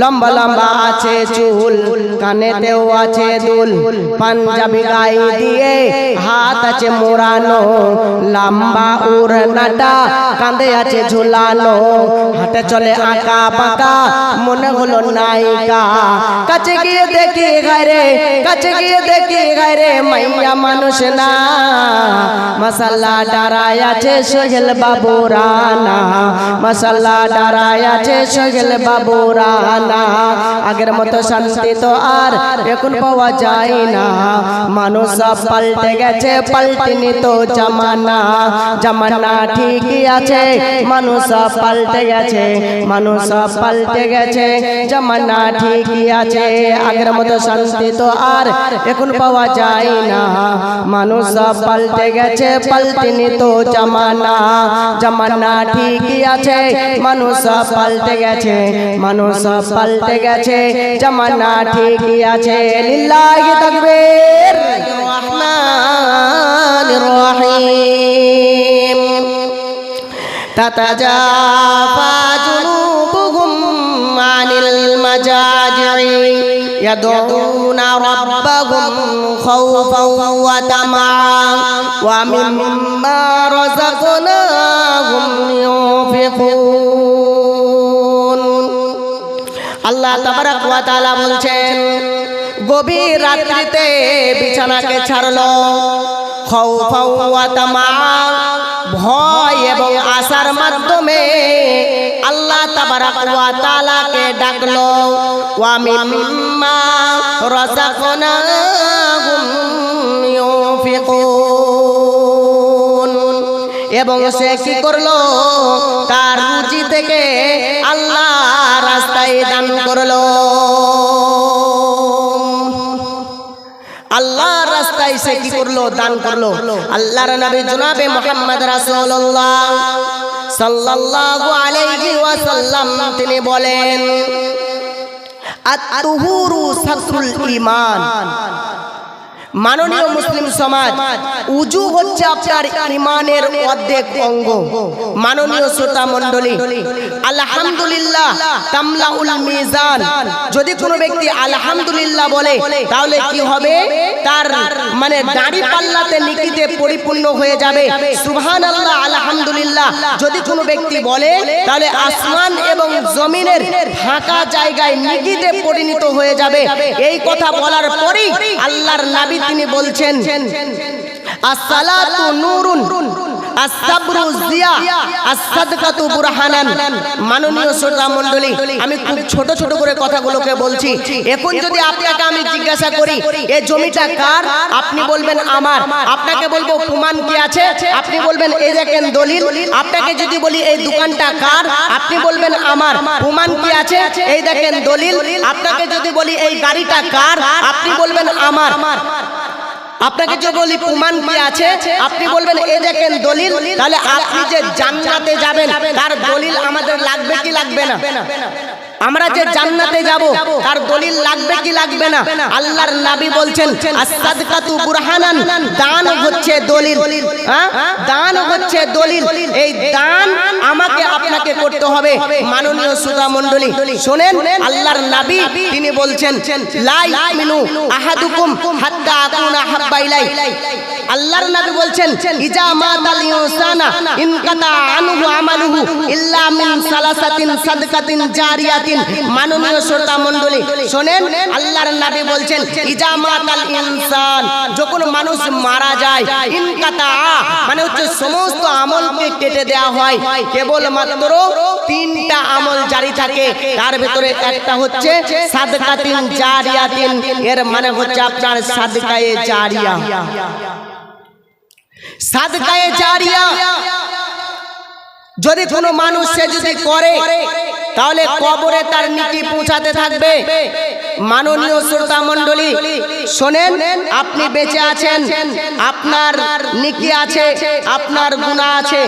লম্বা লম্বা আছে চুল, কানেতেও আছে দুল, পাঞ্জাবি গাই দিয়ে হাত আছে মোড়ানো, লম্বা উড়নাটা কাঁধে আছে ঝুলানো হাতে চলে আঁকা পাকা মনে হলো নায়িকা। কাছে গিয়ে দেখি ঘরে কাছে গিয়ে দেখি ঘরে মাইয়া মানুষ না। মশাল্লা ডারায় আছে সোহেল বাবু রানা মশাল্লা ডারায় আছে সোহেল বাবু রানা আগের মতো শান্তি তো আর এখন পাওয়া যায় না। মানুষ সব পাল্টে গেছে পাল্টেনি তো জামানা। জামানা। ঠিকই আছে মানুষ সব পাল্টে গেছে মানুষ সব পাল্টে গেছে। জামানা ঠিকই আছে আগের মতো শান্তি তো আর এখন পাওয়া যায় না। মানুষ সব পাল্টে গেছে পাল্টেনি তো জামানা। জামানা। ঠিকই আছে মানুষ সব পাল্টে গেছে। মানুষ সব পাল্টে গেছে জামানা ঠিকই আছে লিল্লাহি তাকবীর রহমানির রহিম تتجافى جنوبهم عن المجاجع يدعون ربهم خوفا وطمعا ومما رزقناهم ينفقون ওয়া তাআলা বলছেন গভীর রাত্রিতে বিছানাকে ছাড়লো। খাউফাও ওয়া তামা ভয় এবং আশার মাধ্যমে আল্লাহ তাবারাক ওয়া তাআলাকে ডাকলো। ওয়া মিম্মা রাযাকনাহুম ইউনফিকুন। এবং সে কি করল? তার রুচি থেকে আল্লাহ রাস্তায় দান করল। আল্লাহ রাস্তায় সে কি করল? দান করল। আল্লাহর নবী জনাবে মোহাম্মদ রাসূলুল্লাহ সাল্লাল্লাহু আলাইহি ওয়াসাল্লাম, তিনি বলেন, আত-তুহুরু সাতরুল ঈমান মাননীয় মুসলিম সমাজ উজু হচ্ছে আপনার ইমানের অর্ধেক অঙ্গ। মাননীয় শ্রোতা মণ্ডলী আলহামদুলিল্লাহ তামলাউল মিজান। যদি কোনো ব্যক্তি আলহামদুলিল্লাহ বলে তাহলে কি হবে? তার মানে দাড়ি পাল্লাতে নিকিতে পরিপূর্ণ হয়ে যাবে। সুবহান আল্লাহ আলহামদুলিল্লাহ। যদি কোনো ব্যক্তি বলে তাহলে আসমান এবং জমিনের ফাঁকা জায়গায় নিকিতে পরিণত হয়ে যাবে। এই কথা বলার পরেই আল্লাহর নাবি তিনি বলছেন আসসালাতু নূরুন আসাবরু জিয়া আসাদকাতু বুরহানান। মাননীয় আমি খুব ছোট করে কথাগুলোকে বলছি। এখন যদি আপনাকে আমি জিজ্ঞাসা করি এই জমিটা কার? আপনি বলবেন আমার। আপনাকে বলব, প্রমাণ কি আছে? আপনি বলবেন, এই দেখেন দলিল। আপনাকে যদি বলি, এই দোকানটা কার? আপনি বলবেন, আমার। প্রমাণ কি আছে? এই দেখেন দলিল। আপনাকে যদি বলি, এই গাড়িটা কার? আপনি বলবেন, আমার। আপনাকে যে বলি প্রমাণ কি আছে আপনি বলবেন এ দেখেন দলিল তাহলে আপনি যে জান্নাতে যাবেন তার দলিল আমাদের লাগবে কি লাগবে না? আমরা যে জান্নাতে যাব তার দলিল লাগবে কি লাগবে না? আল্লাহর নবী বলছেন আসাদকাতু বুরহানান দান হচ্ছে দলিল। হ্যাঁ? দান হচ্ছে দলিল। এই দান আমাকে আপনাকে করতে হবে। মাননীয় সুধা মণ্ডলী শোনেন আল্লাহর নবী তিনি বলছেন লা ইউমিনু আহাদুকুম হাত্তা আকুনা হাব্বা ইলাই আল্লাহর নবী বলছেন ইজা মাতাল ইনসানা ইনকাতা আনহু আমালুহু ইল্লা মিন সালাসাতিন সাদকাতিন জারিয়াতিন মাননীয় শ্রোতা মণ্ডলী, শোনেন, আল্লাহর নবী বলছেন, ইজা মাতাল ইনসান, যখন মানুষ মারা যায়, ইনকাতা মানে হচ্ছে সমস্ত আমলকে কেটে দেওয়া হয়। কেবল মাত্র তিনটা আমল জারি থাকে, তার ভিতরে একটা হচ্ছে সাদকাতিন জারিয়াতিন, এর মানে হচ্ছে আপনার সাদকায়ে জারিয়া। সাদকায়ে জারিয়া। যদি কোনো মানুষ সে যদি করে তাহলে কবরে তার নীতি পৌঁছাতে থাকবে। মাননীয় শ্রোতা মণ্ডলী, শোনেন, আপনি বেঁচে আছেন, আপনার নিকি আছে, আপনার গুণা আছে,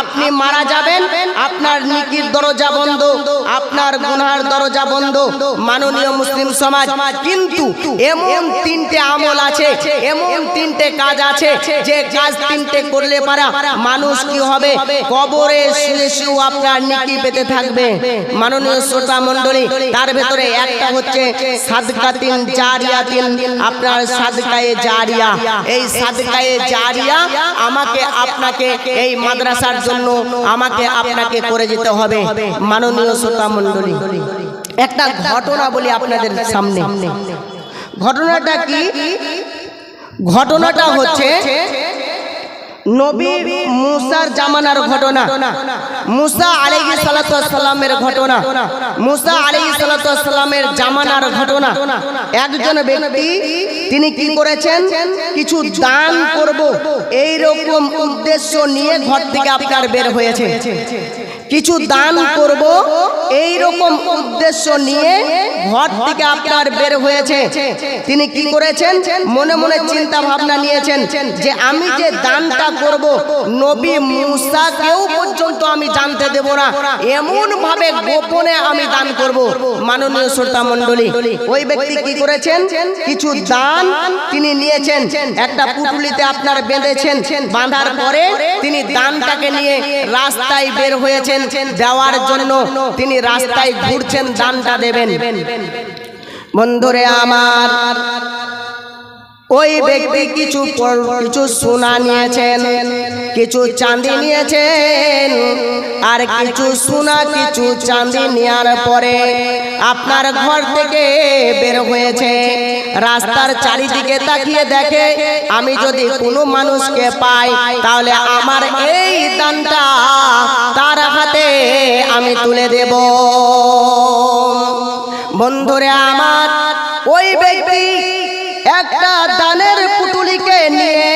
আপনি মারা যাবেন, আপনার নিকির দরজা বন্ধ, আপনার গুনার দরজা বন্ধ, মাননীয় মুসলিম সমাজ। কিন্তু এমন তিনটে আমল আছে, এমন তিনটে কাজ আছে, যে কাজ তিনটে করলে পারা মানুষ কি হবে? কবরে শুয়ে শুয়ে আপনার নিকি পেতে থাকবে। মাননীয় শ্রোতা মণ্ডলী তার ভেতরে একটা হচ্ছে আপনার সাদকায়ে জারিয়া। এই সাদকায়ে জারিয়া আমাকে আপনাকে এই মাদ্রাসার জন্য আমাকে আপনাকে করে যেতে হবে। মাননীয় শ্রোতা মণ্ডলী একটা ঘটনা বলি আপনাদের সামনে। ঘটনাটা কি? ঘটনাটা হচ্ছে নবী মুসার জামানার ঘটনা। মুসা আলাইহিস সালাতামের ঘটনা। মুসা আলাইহিস সালাতামের জামানার ঘটনা। একজন ব্যক্তি, তিনি কি করেছেন? কিছু দান করব। এই রকম উদ্দেশ্য নিয়ে ঘর থেকে আপনার বের হয়েছে। কিছু দান করব। এই রকম উদ্দেশ্য নিয়ে ঘর থেকে আপনার বের হয়েছে। তিনি কি করেছেন? মনে মনে চিন্তা ভাবনা নিয়েছেন যে আমি যে দানটা করব নবী মুসাকেও পর্যন্ত আমি জানতে দেব না। এমন ভাবে গোপনে আমি দান করব। মাননীয় শ্রোতা মণ্ডলী ওই ব্যক্তি কি করেছেন? কিছু দান তিনি নিয়েছেন। একটা পুটুলিতে আপনার বেঁধেছেন। বাঁধার পরে তিনি দানটাকে নিয়ে রাস্তায় বের হয়েছেন। দেওয়ার জন্য তিনি রাস্তায় ঘুরছেন দানটা দেবেন। বন্ধুরে আমার ওই ব্যক্তি কিছু কিছু সোনা নিয়েছেন কিছু চাঁদি নিয়েছেন আর কিছু সোনা কিছু চাঁদি নেওয়ার পরে আপনার ঘর থেকে বের হয়েছে। রাস্তার চারিদিকে তাকিয়ে দেখে আমি যদি কোনো মানুষকে পাই তাহলে আমার এই দানটা তার হাতে আমি তুলে দেব। বন্ধুরে আমার ওই ব্যক্তি একটা দানের পুটুলিকে নিয়ে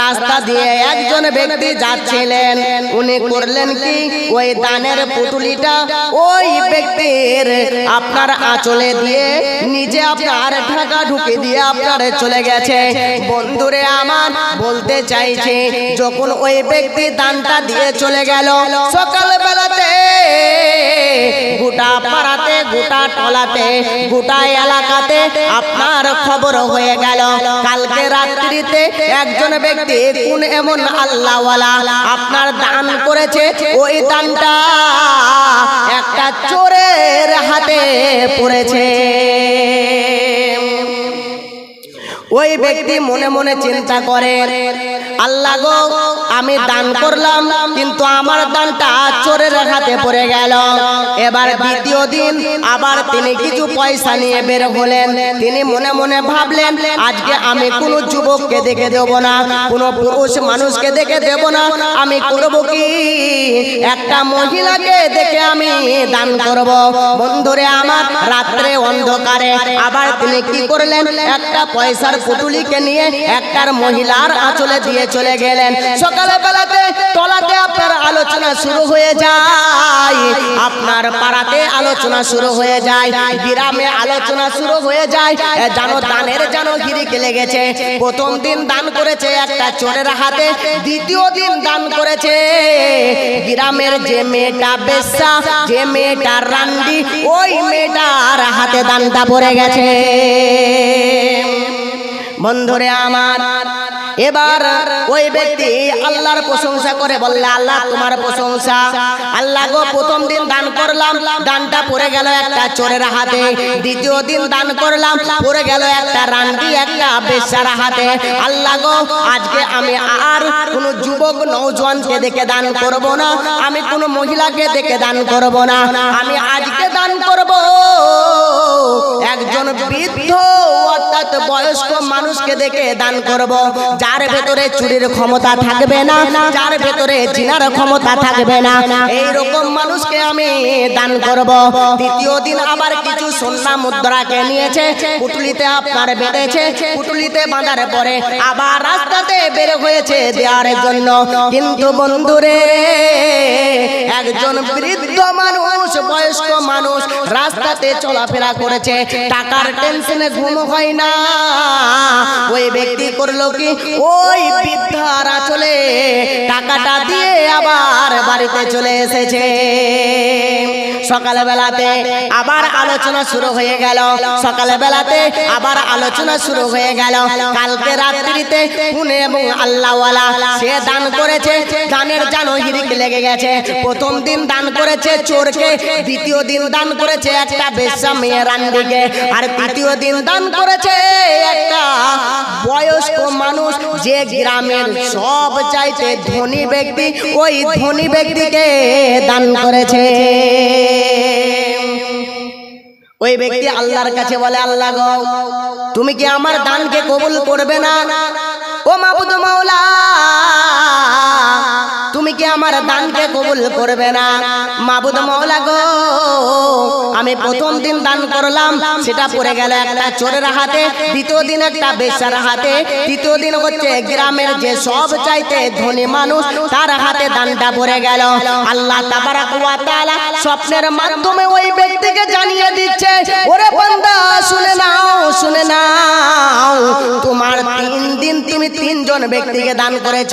রাস্তা দিয়ে একজন ব্যক্তি যাচ্ছিলেন। উনি করলেন কি? ওই দানের পুটুলিটা ওই ব্যক্তির আপনার আঁচলে দিয়ে নিজে আপনার ঢাকা ঢুকে দিয়ে আপনার চলে গেছে। বন্ধুরে আমার বলতে চাইছে যখন ওই ব্যক্তি দানটা দিয়ে চলে গেল সকাল বেলাতে গোটা পাড়াতে, গোটা টলাতে, গোটা এলাকাতে আপনার খবর হয়ে গেল। কালকে রাত্রিতে একজন ব্যক্তি, কোন এমন আল্লাহওয়ালা আপনার দান করেছে? ওই দানটা একটা চোরের হাতে পড়েছে। ওই ব্যক্তি মনে মনে চিন্তা করে আল্লাহ গো, আমি দান করলাম, কিন্তু আমার দানটা চোরের হাতে পড়ে গেল। এবার দ্বিতীয় দিন আবার তিনি কিছু পয়সা নিয়ে বের হলেন। তিনি মনে মনে ভাবলেন, আজকে আমি কোনো যুবককে দেখে দেব না, কোনো পুরুষ মানুষকে দেখে দেব না। আমি করব কি? একটা মহিলাকে দেখে আমি দান করব। বন্ধুরে আমার, রাত্রে অন্ধকারে। আবার তিনি কি করলেন? একটা পয়সার পুটুলিকে নিয়ে একটার মহিলার আঁচলে দিয়ে চলে গেলেন। সকালে বেলাতে তলাতে আপনার আলোচনা শুরু হয়ে যায়। আপনার পাড়াতে আলোচনা শুরু হয়ে যায়। গ্রামে আলোচনা শুরু হয়ে যায়। জানো দানের জানো গিরিকে লেগেছে। প্রথম দিন দান করেছে একটা চোরের হাতে, দ্বিতীয় দিন দান করেছে। গ্রামের যে মেয়েটা বেশ্যা, যে মেয়েটা রান্ডি, ওই মেয়েটার হাতে দানটা পড়ে গেছে। বন্ধুরে আমার এবার ওই ব্যক্তি আল্লাহর প্রশংসা করে বললে আল্লাহ তোমার প্রশংসা। আল্লাহ গো প্রথম দিন দান করলাম দানটা পড়ে গেল একটা চোরের হাতে। দ্বিতীয় দিন দান করলাম পড়ে গেল একটা রান্ডি একটা বেচার হাতে। আল্লাহ গো আজকে আমি আর কোনো যুবক নৌজওয়ানকে দেখে দান করব না আমি কোনো মহিলাকে দেখে দান করব না। আমি আজকে দান করব। একজন বৃদ্ধ অর্থাৎ বয়স্ক মানুষকে দেখে দান করব। যার ভেতরে চুরির ক্ষমতা থাকবে না, যার ভেতরে চিনার ক্ষমতা থাকবে না এই রকম মানুষকে আমি দান করব। দ্বিতীয় দিন আবার কিছু সোনা মুদ্রাকে নিয়েছে, পুটুলিতে আপনার বেঁধেছে, পুটুলিতে বাঁধার পরে আবার রাস্তাতে বের হয়েছে দেওয়ার জন্য। কিন্তু বন্ধুরে, একজন বৃদ্ধ মানুষ, বয়স্ক মানুষ রাস্তাতে চলাফেরা করেছে, টাকার টেনশনে ঘুম হয় না। ওই ব্যক্তি করল কি? ওই বৃদ্ধারা চলে টাকাটা দিয়ে আবার বাড়িতে চলে এসেছে। সকাল বেলাতে আবার আলোচনা শুরু হয়ে গেল। সকাল বেলাতে আবার আলোচনা শুরু হয়ে গেল। কালকে রাত্রিতে পুনে এবং আল্লাহওয়ালা সে দান করেছে দানের জানো হিরিক লেগে গেছে। প্রথম দিন দান করেছে চোরকে, দ্বিতীয় দিন দান করেছে একটা বেশ্যা মেয়ে রান্ডিকে আর তৃতীয় দিন দান করেছে একটা বয়স্ক মানুষ যে গ্রামের সব চাইতে ধনী ব্যক্তি, ওই ধনী ব্যক্তিকে দান করেছে। ওই ব্যক্তি আল্লাহর কাছে বলে, আল্লাহ গো, তুমি কি আমার দানকে কবুল করবে না? ও মাবুদ মাওলা আমার দানকে কবুল করবে না। মাবুদ মাওলা গো, আমি প্রথম দিন দান করলাম, সেটা পড়ে গেল একটা চোরের হাতে, দ্বিতীয় দিন একটা বেচার হাতে, তৃতীয় দিন হচ্ছে গ্রামের যে সব চাইতে ধনী মানুষ, তার হাতে দানটা পড়ে গেল। আল্লাহ স্বপ্নের মাধ্যমে ওই ব্যক্তিকে জানিয়ে দিচ্ছে, ওরে বান্দা, শুনে নাও শুনে নাও, তোমার তিন দিন তুমি তিনজন ব্যক্তিকে দান করেছ।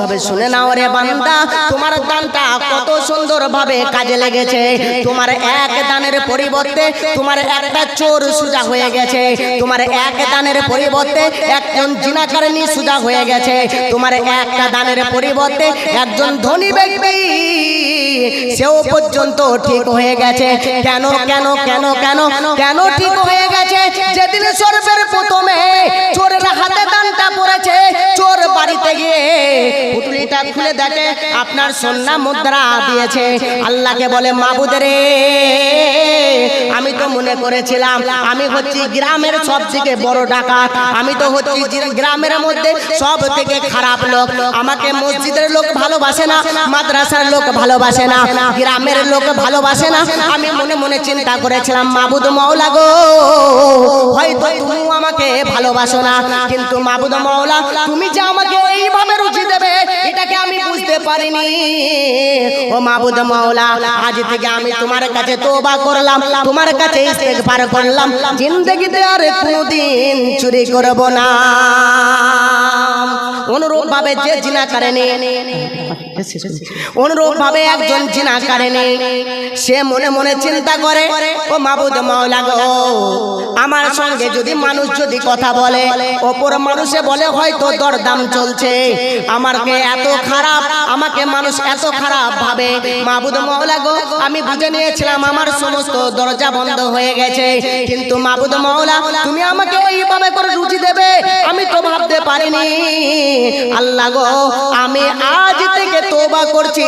তবে শুনে নাও রে বান্দা তোমার দানটা কত সুন্দর ভাবে কাজে লেগেছে। তোমার এক দানের পরিবর্তে তোমার একটা চোর সুজা হয়ে গেছে। তোমার এক দানের পরিবর্তে একজন জিনাকারণী সুজা হয়ে গেছে। তোমার একটা দানের পরিবর্তে একজন ধনী ব্যক্তি সেও পর্যন্ত ঠিক হয়ে গেছে। কেন কেন কেন কেন কেন ঠিক হয়ে গেছে? যেদিন সর্বের প্রথমে চোরের হাতে দানটা পড়েছে, চোর বাড়িতে গিয়ে পুটুলিটা খুলে দেখে, আপনার সন্না মুদ্রা দিয়েছে। আল্লাহকে বলে মাবুদের আমি তো মনে করেছিলাম, আমি হচ্ছি গ্রামের সব থেকে বড় ডাকাত। আমি তো হচ্ছি গ্রামের মধ্যে সব থেকে খারাপ লোক। আমাকে মসজিদের লোক ভালোবাসে না, মাদ্রাসার লোক ভালোবাসে না। গ্রামের লোক ভালোবাসে না। আমি মনে মনে চিন্তা করেছিলাম মাবুদ মৌলা গো হয়তো তুমি আমাকে ভালোবাসো না। কিন্তু মাবুদ মৌলা তুমি যে আমাকে এইভাবে রুচি দেবে এটাকে আমি বুঝতে পারিনি। ও মাবুদ মৌলা আজ থেকে আমি তোমার কাছে তোবা করলাম তোমার কাছে ইস্তেগফার করলাম। জিন্দগিতে আর কোনোদিন চুরি করব না। অনুরূপ ভাবে যে জিনা করেনি অনুরূপ ভাবে একজন জিনা করেনি সে মনে মনে চিন্তা করে ও মাবুদ মাওলা গো আমার সঙ্গে যদি মানুষ যদি কথা বলে অপর মানুষে বলে হয়তো দরদাম চলছে। আমাকে এত খারাপ আমাকে মানুষ এত খারাপ ভাবে। মাবুদ মাওলা গো আমি বুঝে নিয়েছিলাম আমার সমস্ত দরজা বন্ধ হয়ে গেছে। কিন্তু মাবুদ মাওলা তুমি আমাকে এইভাবে করে রুচি দেবে। আমি তো ভাবতে পারিনি। আল্লাহ গো আমি আজ থেকে তোবা করছি।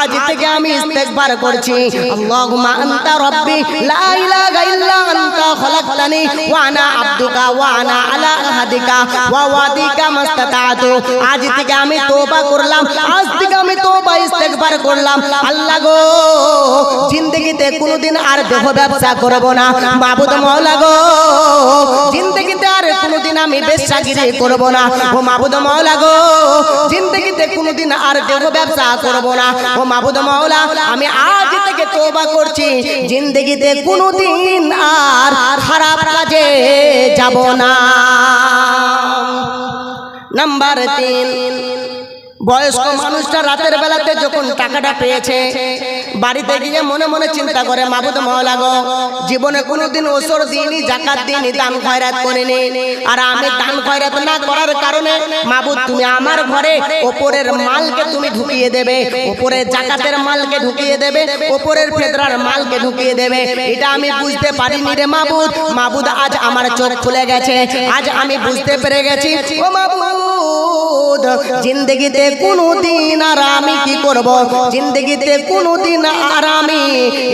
আজ থেকে আমি ইস্তেগফার করছি। আল্লাহুম্মা আনতা রাব্বি, লা ইলাহা ইল্লা আনতা খলাকতানি, ওয়া আনা আবদুকা, ওয়া আনা আলা আহাদিকা, ওয়া ওয়াদিকা মাস্তাতাতু। আজ থেকে আমি তোবা করলাম। আজ থেকে আমি তোবা ইস্তেগফার করলাম। আল্লাহ গো, জিন্দেগিতে কোনোদিন আর দেহ ব্যবসা করব না। মাবুদ মাওলা গো, জিন্দেগিতে আর কোনোদিন আমি বেশ্যাগিরি করব না। ও মাবুদ মাওলা গো, জিন্দেগিতে কোনোদিন আর দেহ ব্যবসা করব না। ও মাবুদ মাওলা, আমি আজ থেকে তোবা করছি। জিন্দগিতে কোনোদিন আর খারাপ কাজে যাব না। নাম্বার তিন বয়স্ক মানুষটা রাতের বেলাতে যখন টাকাটা পেয়েছে বাড়িতে গিয়ে মনে মনে চিন্তা করে মাবুদ মহলা গো জীবনে কোনোদিন ওসর দিইনি জাকাত দিইনি দান খয়রাত করিনি আর আমি দান খয়রাত না করার কারণে মাবুদ তুমি আমার ঘরে ওপরের মালকে তুমি ঢুকিয়ে দেবে ওপরের জাকাতের মালকে ঢুকিয়ে দেবে ওপরের ফেদরার মালকে ঢুকিয়ে দেবে এটা আমি বুঝতে পারিনি রে মাবুদ মাবুদ আজ আমার চোখ খুলে গেছে আজ আমি বুঝতে পেরে গেছি ও মাবুদ জিন্দগিতে কোনোদিন আর আমি কি করব? জিন্দগিতে কোনোদিন আর আমি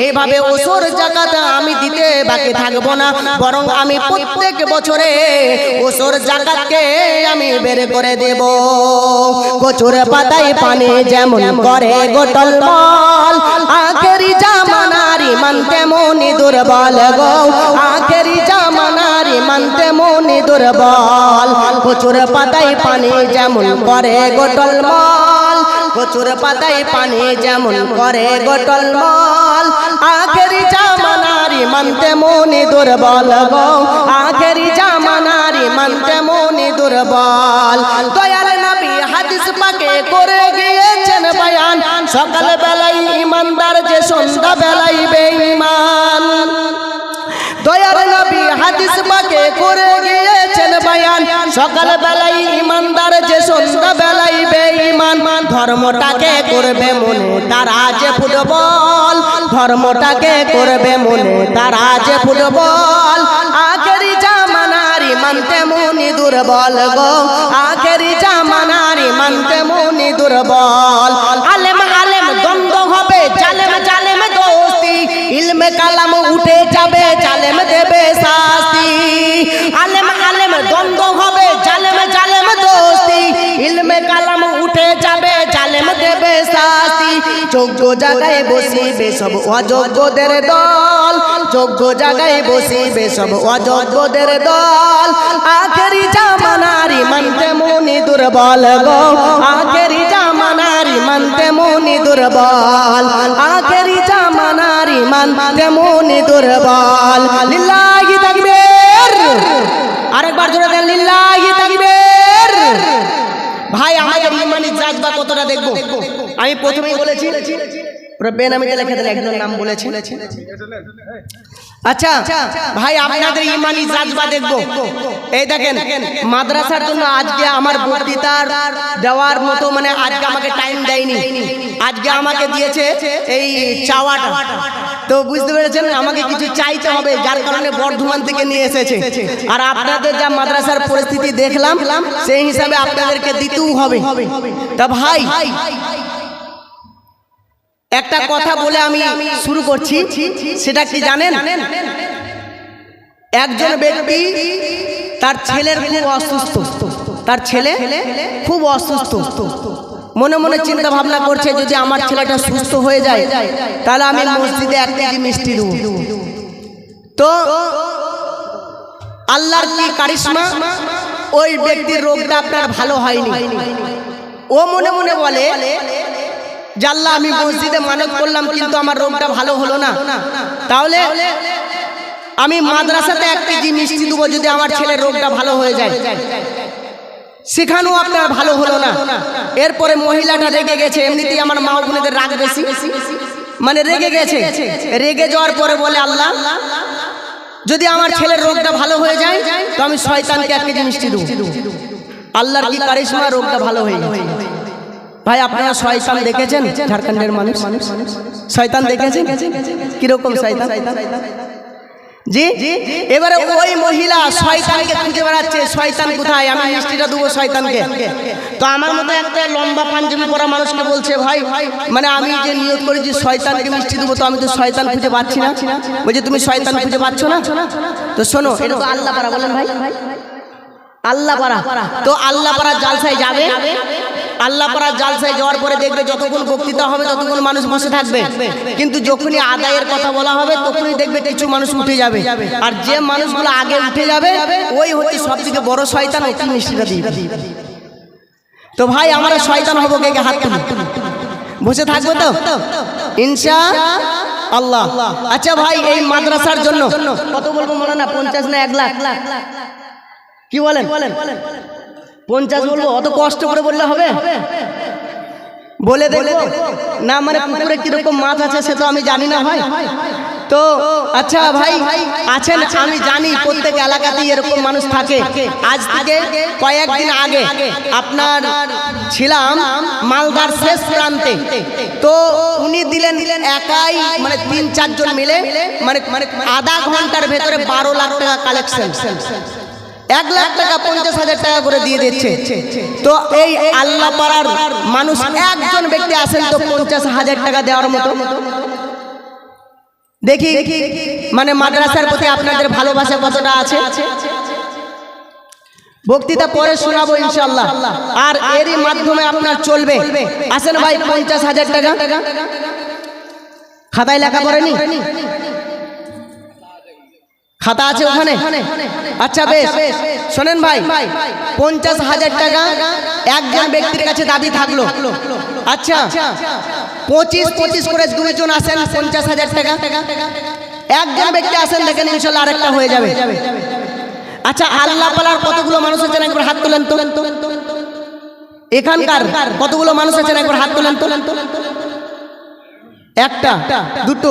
এভাবে ওসর জাকাতে আমি দিতে বাকি থাকব না। বরং আমি প্রত্যেক বছরে ওসর জাকাতকে আমি বের করে দেব। কচুর পাতায় পানি যেমন করে গোটল মল আখেরি জামানারি মানতে মনি দুর্বল গো। আখেরি জামানারি মানতে মনি দুর্বল। কচুর পাতায় পানি যেমন করে গোটল মল কচুর পাতায় পানি যেমন করে গোটল মল আখেরি জামানা মানতে মনে দুর্বল গো। আখেরি জামানারি মানতে মনে দুর্বল। দয়াল নবী হাদিস পাকে করে গিয়েছেন বয়ান। সকাল বেলায় ইমানদার যে সন্ধ্যা বেলায় বেঈমান। করে গিয়েছেন বয়ান। সকাল বেলায় ইমানদার যে সন্ধ্যা বেলায় বেঈমান, ধর্মটাকে করবে মনে তারা যে ফুটবল। ধর্মটাকে করবে মনে তারা যে ফুটবল। দুর্বল গো। দুর্বল। আলেম আলেম, দ্বন্দ্ব হবে দোস্তি। ইলমে কালাম উঠে যাবে, জালেম যোগ্য জায়গায় বসিবে সব অযোগ্যদের দল। যোগ্য জায়গায় বসিবে সব অযোগ্যদের দল। আখেরি জামানারি মানতে মনি দুর্বল গো। আখেরি জামানারি মানতে মনি দুর্বল। আখেরি জামানারি মানতে মনি দুর্বল। লিল্লাহি তাকবীর। আরেকবার জোরে দেন লিল্লাহি তাকবীর। ভাই, আমাদের ইমানি জাজবা কতটা দেখব? আমি প্রথমেই বলেছি বেনামিতে লেখা দিলে একজন নাম বলেছি। আচ্ছা ভাই আপনাদের ইমানি জাজবা দেখব এই দেখেন মাদ্রাসার জন্য আজকে আমার বক্তৃতার দেওয়ার মতো মানে আজকে আমাকে টাইম দেয়নি। আজকে আমাকে দিয়েছে এই চাওয়াটা। তো বুঝতে পেরেছেন আমাকে কিছু চাইতে হবে যার কারণে বর্ধমান থেকে নিয়ে এসেছে। আর আপনাদের যা মাদ্রাসার পরিস্থিতি দেখলাম সেই হিসাবে আপনাদেরকে দিতেও হবে। তা ভাই একটা কথা বলে আমি শুরু করছি। সেটা কি জানেন? একজন ব্যক্তি তার ছেলের খুব অসুস্থ। তার ছেলে খুব অসুস্থ। মনে মনে চিন্তা ভাবনা করছে যদি আমার ছেলেটা সুস্থ হয়ে যায় তাহলে আমি মসজিদে এক কেজি মিষ্টি দেবো। তো আল্লাহর কি কারিশমা? ওই ব্যক্তির রোগটা আপনার ভালো হয়নি। ও মনে মনে বলে জাল্লা আমি মসজিদে মানত করলাম, কিন্তু আমার রোগটা ভালো হলো না। তাহলে আমি মাদ্রাসাতে এক কেজি মিষ্টি দেবো যদি আমার ছেলের রোগটা ভালো হয়ে যায়। সেখানেও আপনার ভালো হলো না। এরপরে মহিলাটা রেগে গেছে, এমনিতেই আমার মা বোনেদের রাগ বেশি। মানে রেগে গেছে। রেগে যাওয়ার পরে বলে, আল্লাহ, যদি আমার ছেলের রোগটা ভালো হয়ে যায়, তো আমি শয়তানকে এক কেজি মিষ্টি দেবো আল্লাহর রোগটা ভালো হয়ে গেছে? ভাই আপনারা শয়তান দেখেছেন? ঝাড়খণ্ডের মানুষ? শয়তান দেখেছেন? কীরকম শয়তান? জি? এবারে ওই মহিলা শয়তানকে খুঁজে বেড়াচ্ছে। শয়তান কোথায়? আমি মিষ্টিটা দেবো শয়তানকে। তো আমার মতো একটা লম্বা পাঞ্জাবি পরা মানুষকে বলছে ভাই মানে আমি যে নিয়োগ করেছি শয়তানকে মিষ্টি দেবো তো আমি তো শয়তান খুঁজে পাচ্ছি না। বলছে তুমি শয়তান খুঁজে পাচ্ছ না? তো শোনো এটা তো আল্লাহ পারা বলেন ভাই। আল্লাহ পারা তো আল্লাহ পারা জালসায় যাবে? আল্লাহ পাড়ার জালসায় যাওয়ার পরে দেখবে যতক্ষণ বক্তৃতা হবে ততক্ষণ মানুষ বসে থাকবে। কিন্তু যখনই আদায়ের কথা বলা হবে, তখনই দেখবে কিছু মানুষ উঠে যাবে। আর যে মানুষগুলো আগে উঠে যাবে, ওই হচ্ছে সব থেকে বড় শয়তান তো ভাই, আমরা শয়তান হব কে হাত বসে থাকব তো? ইনশা আল্লাহ। আচ্ছা ভাই, এই মাদ্রাসার জন্য, কত বলব মনে না, পঞ্চাশ না এক লাখ? কি বলেন? পঞ্চাশ বলব অত কষ্ট করে বললে হবে? বলে দেখব না মানে পুকুরে কীরকম মাছ আছে সে তো আমি জানি না ভাই। তো আচ্ছা ভাই আছেন? আমি জানি প্রত্যেক এলাকাতেই এরকম মানুষ থাকে। আজ থেকে কয়েকদিন আগে আপনার ছিলাম মালদার শেষ প্রান্তে। তো উনি দিলেন দিলেন একাই মানে তিন চারজন মিলে মানে মানে আধা ঘণ্টার ভেতরে বারো লাখ টাকা কালেকশন এক লাখ টাকা, পঞ্চাশ হাজার টাকা করে দিয়ে দিচ্ছে। তো এই আল্লাহ পাড়ার মানুষ একজন ব্যক্তি আসেন তো পঞ্চাশ হাজার টাকা দেওয়ার মতো। দেখি মানে মাদ্রাসার প্রতি আপনাদের ভালোবাসা কতটা আছে? বক্তৃতা পরে শোনাবো ইনশাল্লাহ আর এরই মাধ্যমে আপনার চলবে। আসেন ভাই পঞ্চাশ হাজার টাকা? খাতায় লেখা করেনি খাতা আছে ওখানে? আচ্ছা বেশ। শোনেন ভাই পঞ্চাশ হাজার টাকা একজন ব্যক্তির কাছে দাবি থাকল। আচ্ছা পঁচিশ পঁচিশ করে দুজন আসেন পঞ্চাশ হাজার টাকা। একজন ব্যক্তি আসেন দেখেন ইনশাল্লাহ আরেকটা হয়ে যাবে। আচ্ছা আল্লাহ পালার কতগুলো মানুষ আছেন একবার হাত তোলেন তোলেন এখানকার কতগুলো মানুষ আছেন একবার হাত তোলেন তোলেন তোলেন একটা দুটো।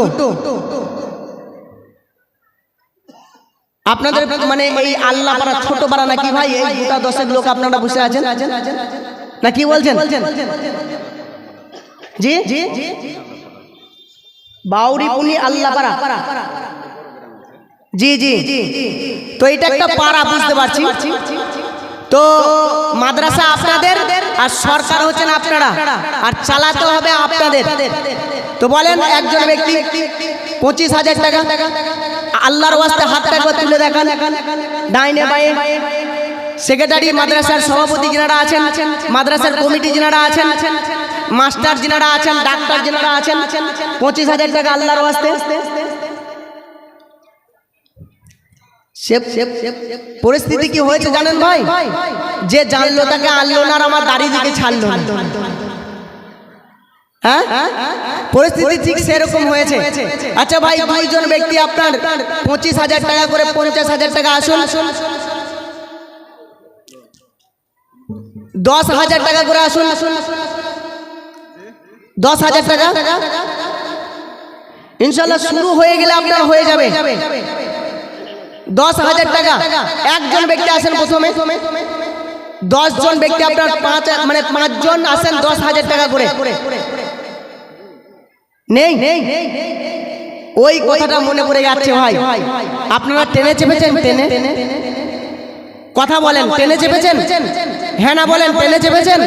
আপনাদের মানে এই আল্লাহ পাড়া ছোট পাড়া নাকি ভাই? এই গোটা দশেক লোক আপনারা বসে আছেন? না কি বলছেন? জি? জি? বাউরি পুনি আল্লাহ পাড়া জি জি। তো এটা একটা পাড়া বুঝতে পারছি। তো মাদ্রাসা আপনাদের আর সরকার হচ্ছেন আপনারা। আর চালাতে হবে আপনাদের। তো বলেন একজন ব্যক্তি পঁচিশ হাজার টাকা। আল্লাহর ওয়াস্তে হাতটা একবার তুলে দেখান। ডাইনে বায়ে। সেক্রেটারি, মাদ্রাসার সভাপতি যিনারা আছেন, মাদ্রাসার কমিটি যিনারা আছেন, মাস্টার যিনারা আছেন, ডাক্তার যিনারা আছেন, পঁচিশ হাজার টাকা আল্লাহর ওয়াস্তে। পরিস্থিতি কি হয়েছে জানেন ভাই? যে জানলো তাকে আনলো না আমার দাড়ি দিকে ছাড়লো হ্যাঁ? পরিস্থিতি ঠিক সেরকম হয়েছে। আচ্ছা ভাই দুইজন ব্যক্তি আপনার পঁচিশ হাজার টাকা করে পঞ্চাশ হাজার টাকা আসুন। দশ হাজার টাকা করে আসুন। দশ হাজার টাকা? ইনশাল্লাহ শুরু হয়ে গেলে আপনার হয়ে যাবে। দশ হাজার টাকা। একজন ব্যক্তি আসেন প্রথমে। দশ জন ব্যক্তি আপনার পাঁচ মানে পাঁচজন আসেন দশ হাজার টাকা করে। নেই। ওই কথাটা মনে পড়ে যাচ্ছে ভাই। আপনারা টেনে চেপেছেন টেনে কথা বলেন টেনে চেপেছেন? হ্যাঁ না বলেন টেনে চেপেছেন?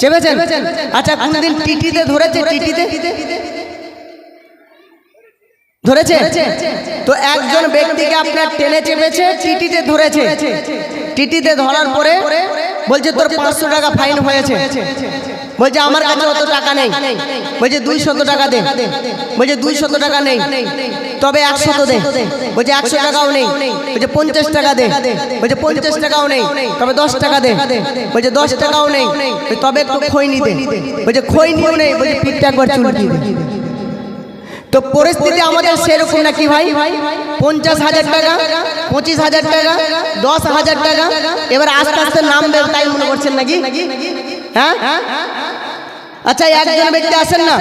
চেপেছেন। আচ্ছা কোনদিন টিটিতে ধরেছে টিটিতে? ধরেছে? তো একজন ব্যক্তিকে আপনার টেনে চেপেছে টিটিতে ধরেছে। টিটিতে ধরার পরে বলছে তোর পাঁচশো টাকা ফাইন হয়েছে। বলছে, আমার কাছে অত টাকা নেই। বলছে, দুইশত টাকা দে। বলছে, দুইশত টাকা নেই। তবে একশত দে। বলছে একশো টাকাও নেই। বলছে, পঞ্চাশ টাকা দে। বলছে, পঞ্চাশ টাকাও নেই। তবে দশ টাকা দে। বলছে, দশ টাকাও নেই। তবে একটু খৈনি দে। বলছে, খৈনিও নেই। বলছে, পিঠটা একবার তো পরিস্থিতি আমাদের সেরকম নাকি ভাই? পঞ্চাশ হাজার টাকা, পঁচিশ হাজার টাকা, দশ হাজার টাকা, এবার আস্তে আস্তে নাম নামবে তাই মনে করছেন নাকি? হ্যাঁ হ্যাঁ? আচ্ছা একজন ব্যক্তি আসেন না?